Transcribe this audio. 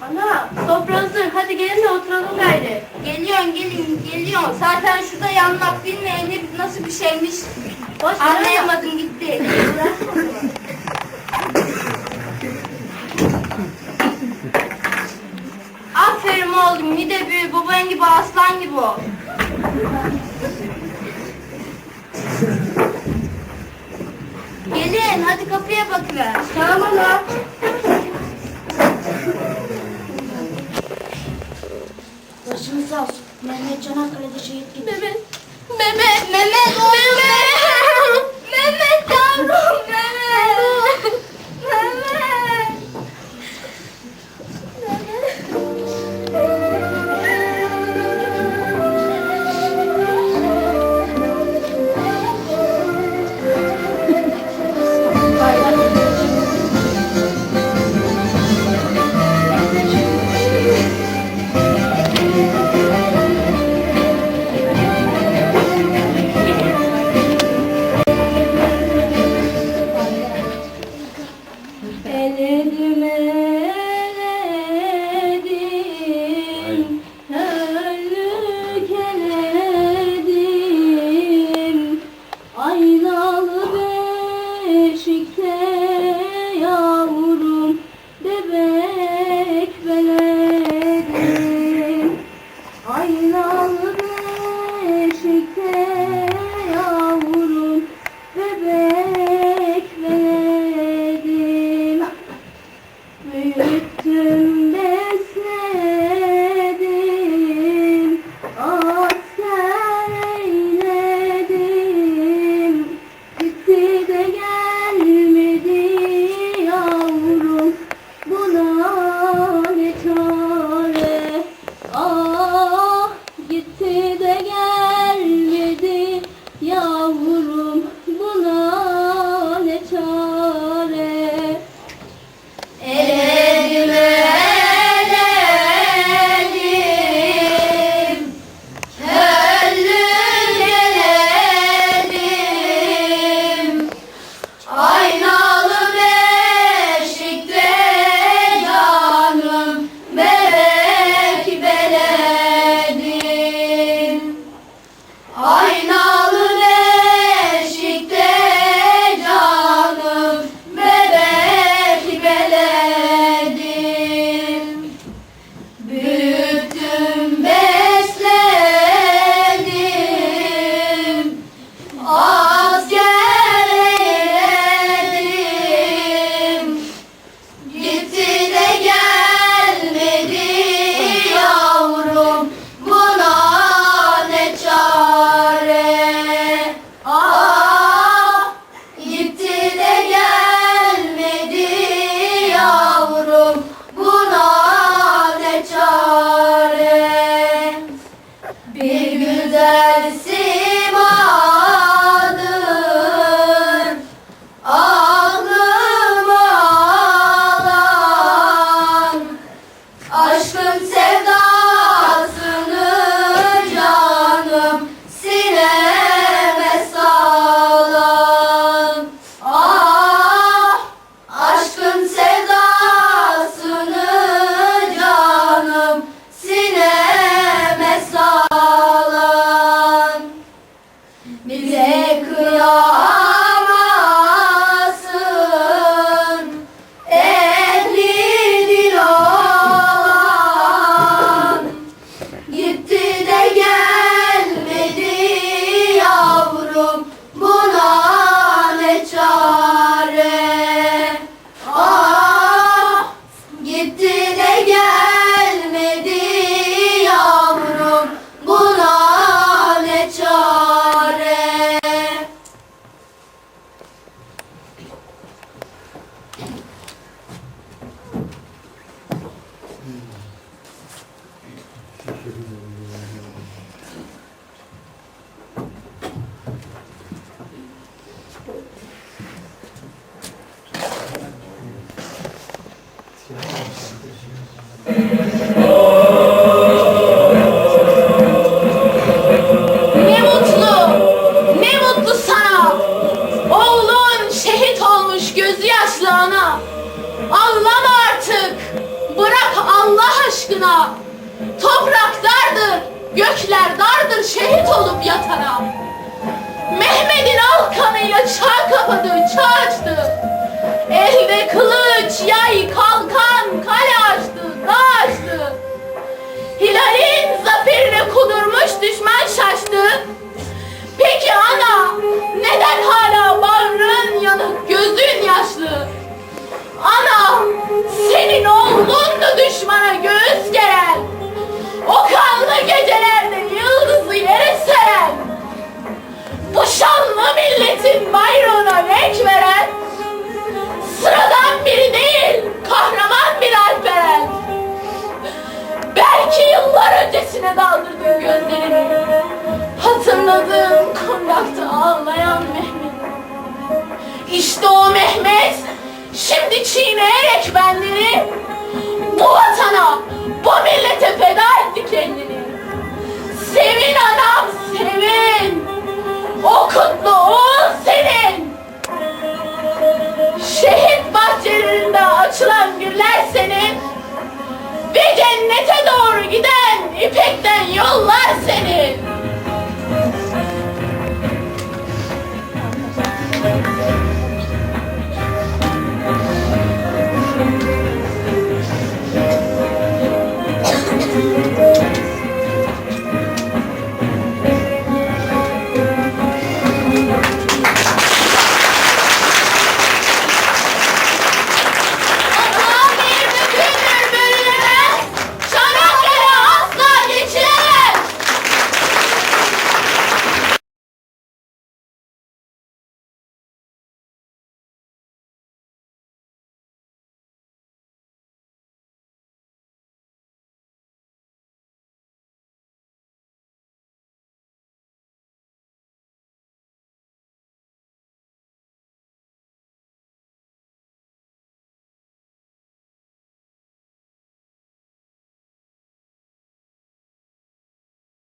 Ana sofra hazır. Hadi gelin de oturalım gayrı. Geliyorsun gelin geliyorsun. Zaten şurada yanmak bilmeyeni nasıl bir şeymiş Boş anlayamadım gitti. Aferin oğlum mide büyü baban gibi aslan gibi ol. Gelin hadi kapıya bakıver. Tamam ana. Başınız sağ olsun. Mehmet Çanakkale'de şehit gitti. Mehmet. Mehmet, Mehmet Mehmet. bize Toprak dardır, gökler dardır şehit olup yatana. Mehmet'in al kanıyla çağ kapadı, çağ açtı. Elde kılıç, yay, kalkan, kale açtı, dağ açtı. Hilal'in zaferine kudurmuş düşman şaştı. Hatırladığım kundakta ağlayan Mehmet. İşte o Mehmet şimdi çiğneyerek bendini bu vatana, bu millete feda etti kendini. Sevin anam sevin. O kutlu oğul senin. Şehit bahçelerinde açılan güller senin. Ve cennete doğru giden ipekten yollar senin.